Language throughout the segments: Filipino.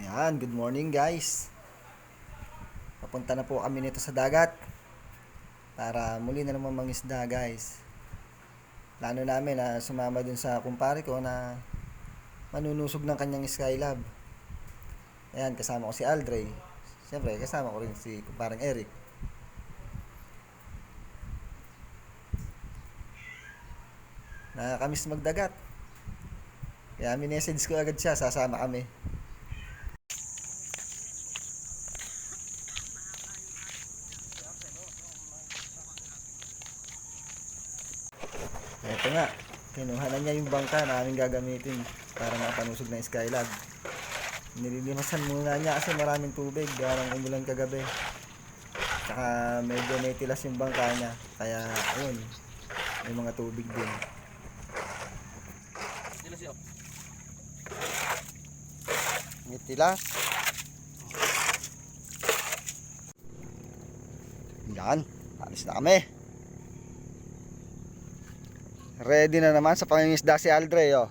Yan, good morning guys. Papunta na po kami nito sa dagat para muli na naman mangisda guys. Plano namin na sumama dun sa kumpare ko na manunusog ng kanyang Skylab. Ayan, kasama ko si Aldre. Siyempre, kasama ko rin si kumpareng Eric. Nakakamiss magdagat. Kaya minessage ko agad siya, sasama kami. Ito nga, kinuha na niya yung bangka na aming gagamitin para mapanusog ng Skylab. Nililimasan muna niya kasi maraming tubig, garang umulan kagabi. Tsaka medyo may tilas yung bangka niya, kaya ayun, may mga tubig din. May tilas. Yan, alis na kami. Ready na naman sa pangingisda si Aldre, oh.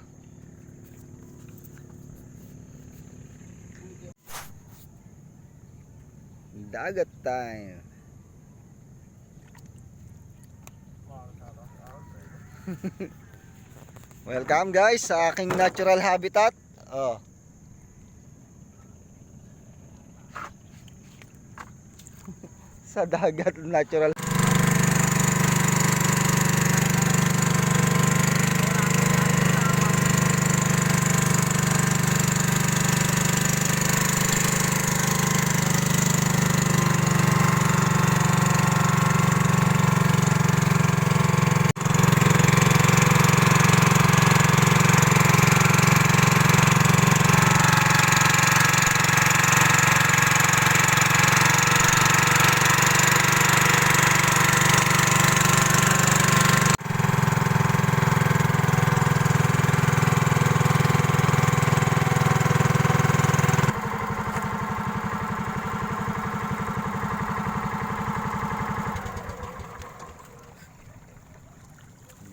Dagat time. Welcome guys sa aking natural habitat. Oh. sa dagat natural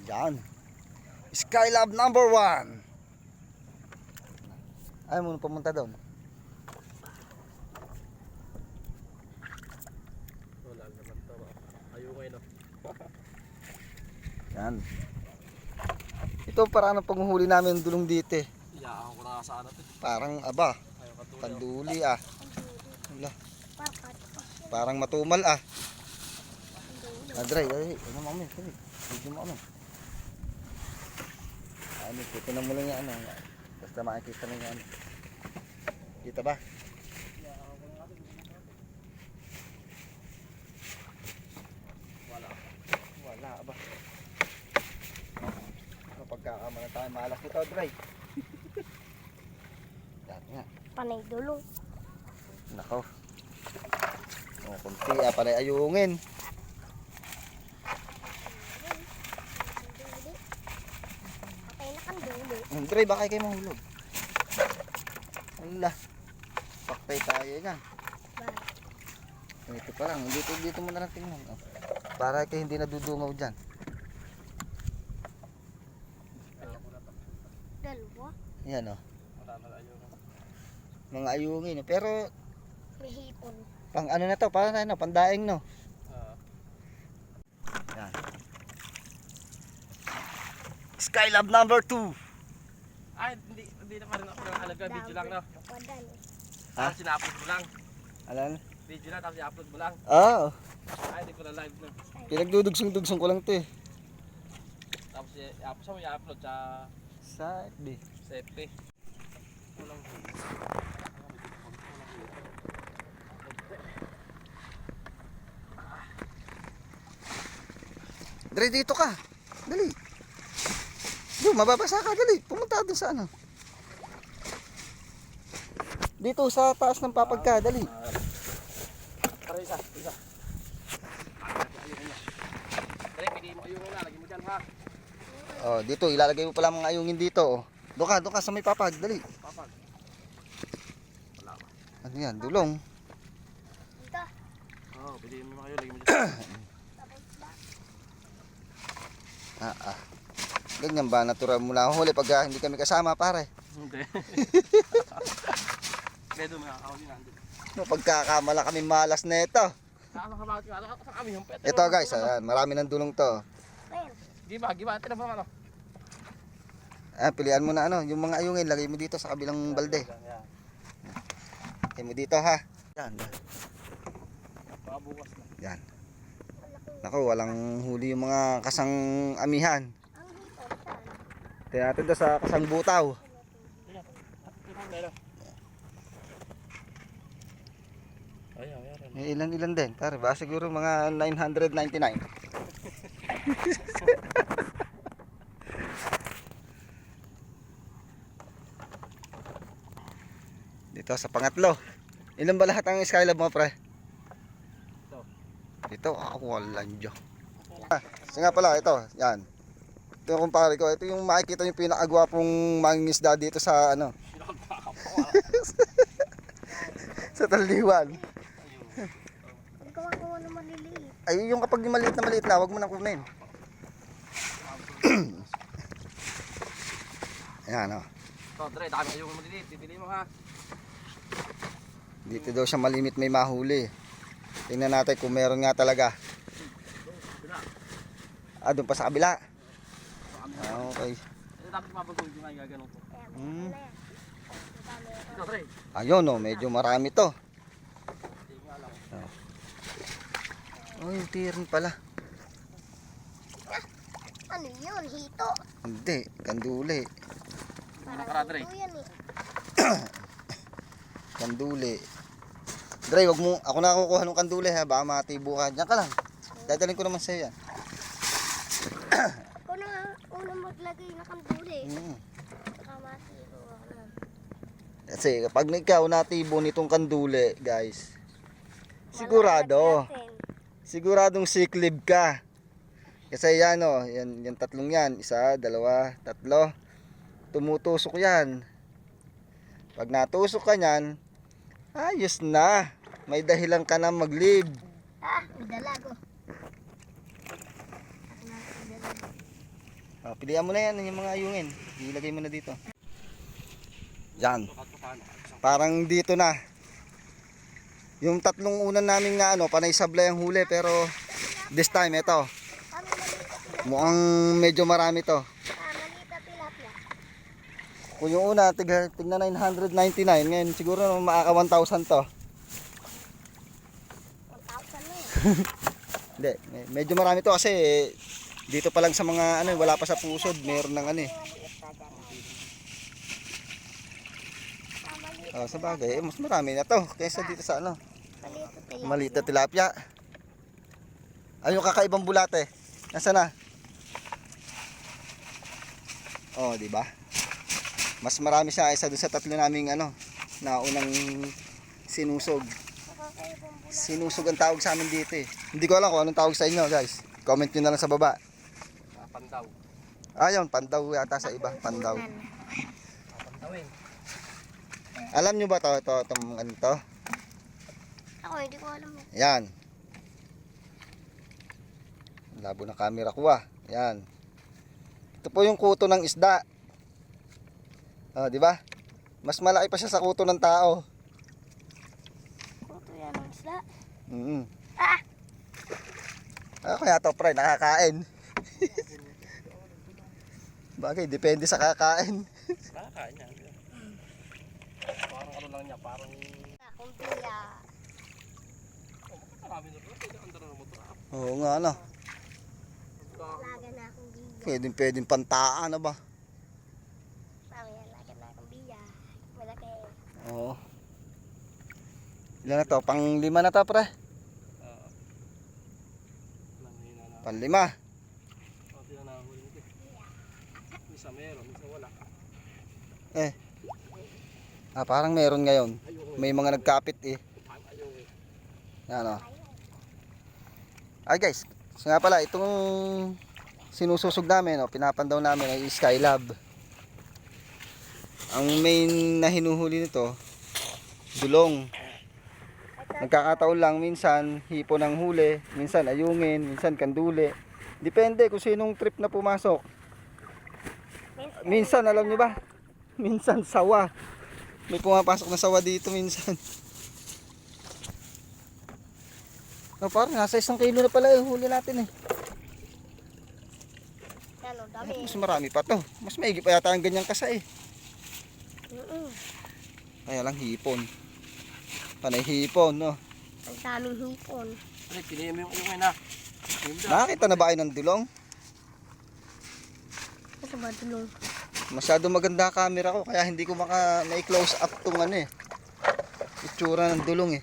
Yan. Skylab number one. Ayaw mo na pumunta doon. Wala naman to. Ayaw ngayon no. Yan. Ito para ano panghuli namin ng dulong dito. Iyaan ko na sa ano to. Parang aba, panduli ah. Wala. Parang matumal ah. Adray, ay, ano mo kami. Video mo kami. Ano, na mo lang yan, ano. Basta makikita lang yan. Kita ba? Wala. Wala ba? Kapagkakama na tayo, malas nito, Adray. Yan nga. Panay dulong. Nako. O, kunti ah, panay ayungin. Patay na kang Andre, baka kayo mahulog. Ala. Paktay tayo yan. Ito pa lang. Dito, dito mo na lang tingnan. Oh. Para kayo hindi nadudungaw dyan. Dalawa. Yan oh. Ayaw na. Mga ayungin. oh. Pero May hipon. pang ano na to, para na ano, pandaing no. Ah, Yan. Skylab number 2. Ay, hindi, hindi na pa rin ako nakahalaga. Video lang. Wadan. Ha? Tapos sina-upload mo lang. Alam? Video lang tapos i-upload mo lang. Oo. Ay, hindi ko na live no. Pinagdudugsong-dugsong ko lang to eh. Tapos i-upload sa i-upload sa Sa FB. sa FB. Dre, dito ka. Dali. Mababasa ka. Dali. Pumunta doon sa ano. Dito sa taas ng papagka. Dali. Para isa, isa. Dre, pili mo ayun na. Lagi mo dyan ha. Oh, dito. Ilalagay mo pala mga ayungin dito. Oh. Doon ka, doon ka sa may papag. Dali. Papag. Wala ba? Ano yan? Dulong. Dito. Oh, pili mo kayo. Lagi mo dyan. Ah, ah. Ganyan ba? Natural mo na huli pag ah, hindi kami kasama, pare. Hindi. Bedo mga ako din nandun. No, pagkakamala kami malas na ito. Pet? Ito guys, ayan, marami ng dulong to. Giba, giba. Ito na ano? Ah, pilihan mo na ano, yung mga ayungin, lagay mo dito sa kabilang balde. Lagay mo dito ha. Yan, Baka bukas na. yan. Naku, walang huli yung mga kasang amihan. Tingnan natin doon sa kasang butaw. Ay, ay, ay. May ilan-ilan din. Pare, ba siguro mga 999. Dito sa pangatlo. Ilan ba lahat ang skylab mo, pre? Ito. Ito, ako walang Diyo. Ah, so nga pala, ito, yan. Ito yung kumpare ko. Ito yung makikita yung pinakagwapong mangingisda dito sa, ano, sa Taliwan. Ka makuha ng maliliit. Ay, yung kapag yung maliit na maliit na, wag mo nang kunin. Ayan, oh. Ito, Dre, dami kayong maliliit. Pipili mo ha. Dito daw siya malimit may mahuli. Tingnan natin kung meron nga talaga. Ah, doon pa sa kabila. Ah, okay. Ayan, Hmm. Ayun, oh, medyo marami to. Oh, yung tirin pala. Ano yun? Hito. Hindi, kanduli. Parang hito yan eh. Kanduli. Dre, wag mo, ako na kukuha ng kanduli ha, baka matibo ka. Diyan ka lang. Dadalhin ko naman sa'yo yan. Na maglagay na kanduli. Mm. Baka masiro ako na. Kasi kapag ikaw natibo nitong kanduli, guys, sigurado, siguradong siklib ka. Kasi yan o, yan, yan tatlong yan, isa, dalawa, tatlo, tumutusok yan. Pag natusok ka yan, ayos na. May dahilan ka na maglib. Ah, may dalago. Ako na, may dalago. Oh, pilihan mo na yan, yung mga ayungin. Ilagay mo na dito. Yan. Parang dito na. Yung tatlong unan namin nga ano, panay sablay ang huli pero this time ito. Mukhang medyo marami to. Kung yung una, tiga, tigna 999. Ngayon siguro maaka 1,000 to. 1,000 na yun. Hindi, me- medyo marami to kasi eh, dito pa lang sa mga ano, wala pa sa pusod, meron ng ano eh. Oh, sa bagay, eh, mas marami na to kaysa dito sa ano, Maliit na tilapia. Ay, yung kakaibang bulate. Nasaan na? Oh, di ba? Mas marami siya kaysa doon sa tatlo naming ano, na unang sinusog. Sinusog ang tawag sa amin dito eh. Hindi ko alam kung anong tawag sa inyo, guys. Comment nyo na lang sa baba. Ah, Pandaw. Ayun, pandaw yata sa iba, pandaw. Pandawin. Alam nyo ba to, to, itong ano to? Ako, hindi ko alam. Yan. Labo ng camera ko ah. Yan. Ito po yung kuto ng isda. Oh, di ba? Mas malaki pa siya sa kuto ng tao. Kuto yan ang isla. Mm. Ah! Ano kaya to, pre? Nakakain. Bagay, depende sa kakain. Kakain yan. Parang ano lang niya, parang... Akong biya. Oh, marami na rin. Pwede ang dara mo ito. Oo nga, ano. Laga na akong biya. Pwedeng, pwedeng pantaan, ano ba? Sabi yan, laga na akong biya. Malaki. Oo. Ilan na to? Pang lima na to, pre? Ah. Nanghina na. Pang lima. Pati na nahuli nito. Misa meron, misa wala. Ah, parang meron ngayon. May mga nagkapit eh. Yan o. Ay guys, so nga pala, itong sinususog namin, o, pinapandaw namin ay Skylab. Ang main na hinuhuli nito, dulong. Nagkakataon lang, minsan hipo ng huli, minsan ayungin, minsan kanduli. Depende kung sinong trip na pumasok. Minsan, alam nyo ba? Minsan sawa. May pumapasok na sawa dito minsan. Oh, parang nasa isang kilo na pala yung huli natin eh. Ano, dami. Mas marami pa to. Mas maigi pa yata ang ganyang kasa eh. Mm-mm. Kaya lang hipon. Panay hipon, no? Ang daming hipon. Pre, pinihim yung. Yung da. Nakakita na ba kayo ng dulong? Ito ba dulong? Masyado maganda camera ko kaya hindi ko maka na-close up tong ano eh. Itsura ng dulong eh.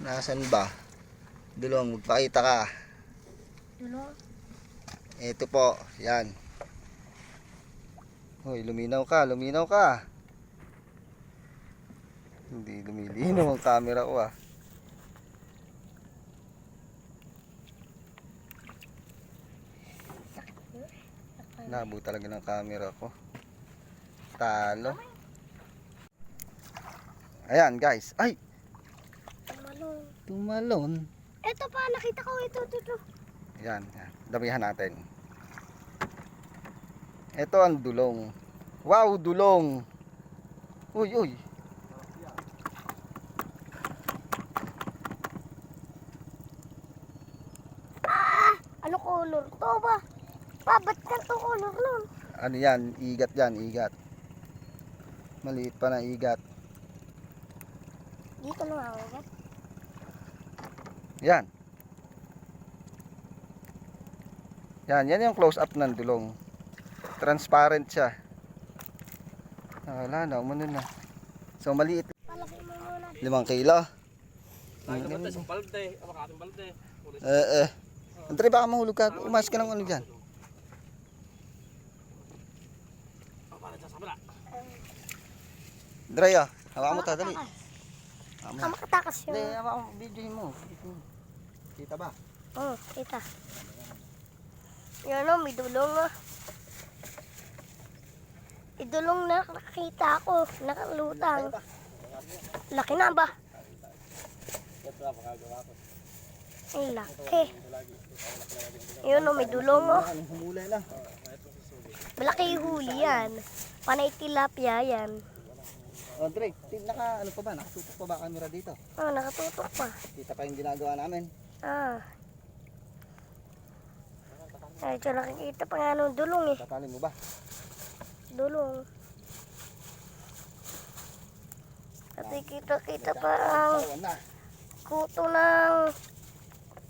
Nasaan ba? Dulong, magpakita ka. Dulong? Ito po, yan. Hoy, luminaw ka, luminaw ka. Hindi lumilinaw ang camera ko ah. Labo talaga ng camera ko. Talo. Ayan guys. Ay, Tumalong. tumalon. Ito pa, nakita ko ito, ito, ito. Yan, yan. Damihan natin. Ito ang dulong. Wow, dulong. Uy, uy. Ano color to ba? Pa, ba't ganito color nun? Ano yan? Igat yan, igat. Maliit pa na igat. Dito na ako? Yan. Yan, yan yung close up ng dulong. Transparent siya. Ah, wala na, umano na. So, maliit. Palagay mo muna. Limang kilo. Tayo sa balde. Ama kating balde. Eh, eh. Andre, baka mahulog ka. Umas ka ng ano dyan. Ang pala sa sabla. Dre, ah. Hawakan mo ta, dali. Hawakan mo. Ah, makatakas Hindi, hawakan mo. Video mo. Kita ba? Oo, oh, kita. Yan o, may dulong o. Idulong na nakakita ko. Nakalutang. Laki na ba? Ay, laki. Yun o, may dulong o. Na? Malaki huli yan. Panay tilapia yan. Oh, Dre, naka, ano pa ba? Nakatutok pa ba camera dito? Oh, nakatutok pa. Kita pa yung ginagawa namin. Ah. Ay, ito nakikita pa nga nung dulong eh. Tatali mo ba? Dulong. At kita-kita pa ang kuto ng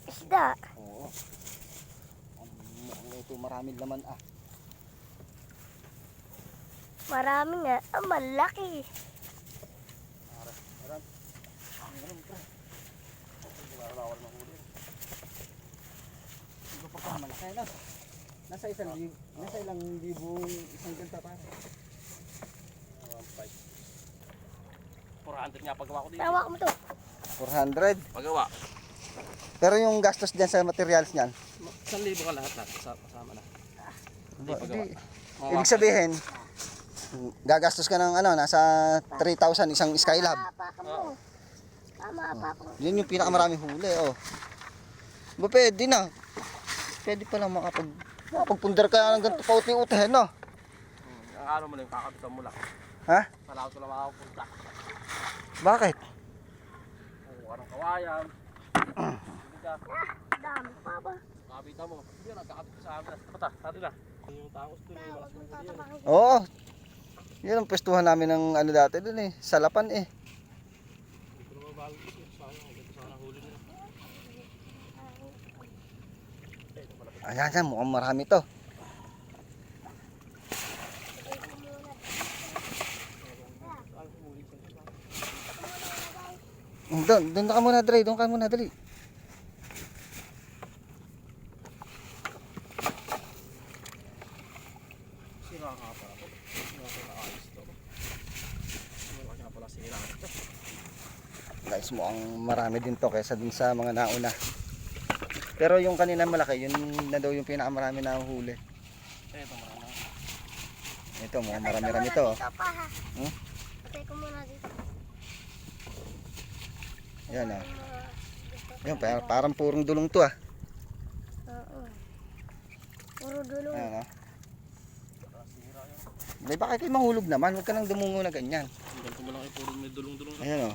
isda. Oo. Ang ito maraming laman ah. Marami nga. Ah, malaki. Ito pa pa malaki na. Nasa isang lib, nasa ilang libong isang ganta pa. 400 nga paggawa ko dito. Tawa mo to. 400. Paggawa. Pero yung gastos diyan sa materials niyan. 1,000 ka lahat lahat. Kasama kasama na. Hindi Ba- paggawa. di- Mga Ibig sabihin, gagastos ka ng ano, nasa 3,000 isang Skylab. Tama pa mo. Tama pa ko. Yun yung pinakamaraming huli, oh. Ba, pwede na. Pwede pa lang makapag... Makapagpundar ka ng ganito pauti-utahin, no? Hmm, Ang ano mo lang, kakabitan mo lang. Ha? Malawat ko lang makapunta. Bakit? Kukuha ng kawayan. Hindi ka. Dami pa ba? Kabita mo. Hindi na, kakabit ka sa amin. Pata, tari na. Yung tangos doon, yung malas yan. Oo. Yan ang pwestuhan namin ng ano dati dun eh. Salapan eh. Hindi ko naman bago ito. Sana, ganito sana ang huli nila. Ayan, yan. Mukhang marami to. Mm, Doon, doon ka muna, Dre. Doon ka muna, dali. Sira nga pala ako. Sira ko na ayos to. Sira pala sira ito. Guys, mukhang marami din to kaysa dun sa mga nauna. Pero yung kanina malaki, yun na daw yung pinakamarami na huli. Ito marami. Ito, mukhang marami-rami to. oh. Hmm? Patay ko muna dito. Yan ah. Yan, parang, parang purong dulong to ah. Oo. Puro dulong. Ayan ah. May baka kayo mahulog naman. Huwag ka nang dumungo na ganyan. Ganito mo lang ay puro may dulong-dulong. Ayan o.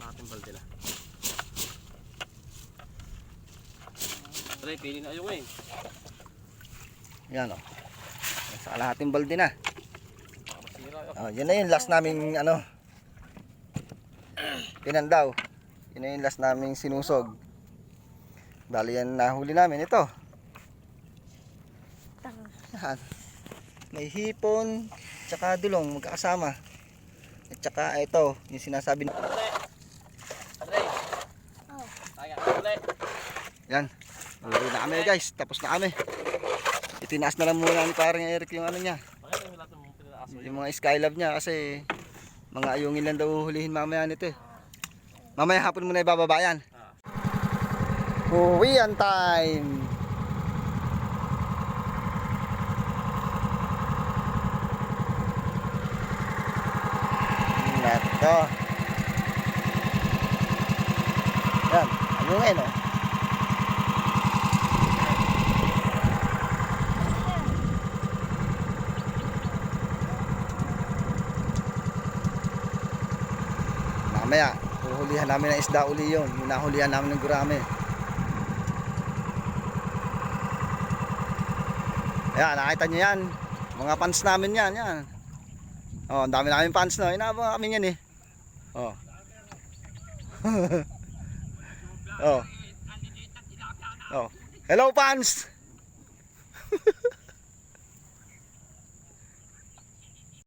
Natin balde lang. Pre, pili Ayan o. Sa kalahating balde na. Yun. Oh, yan na yung last naming ano. Pinandaw. Yun na yung last naming sinusog. Bali yan nahuli namin. Ito. Yan. May hipon, tsaka dulong magkakasama. At tsaka ito, yung sinasabi na... Andre! Andre! Oh. Yan. Uwi na kami guys. Tapos na kami. Itinaas na lang muna ni parang Eric yung ano niya. Yung mga skylab niya kasi mga ayungin lang daw hulihin mamaya nito eh. Mamaya hapon mo na ibababa yan. Uwian time! Neto. Yan, ayungin oh. Mamaya, huhulihan namin ng isda uli yun. Yung nahulihan namin ng gurame. Ayan, nakita nyo yan. Mga pants namin yan, yan. Oh, ang dami namin pants no. Inabang kami yan eh. Oh. oh. Oh. Hello pants.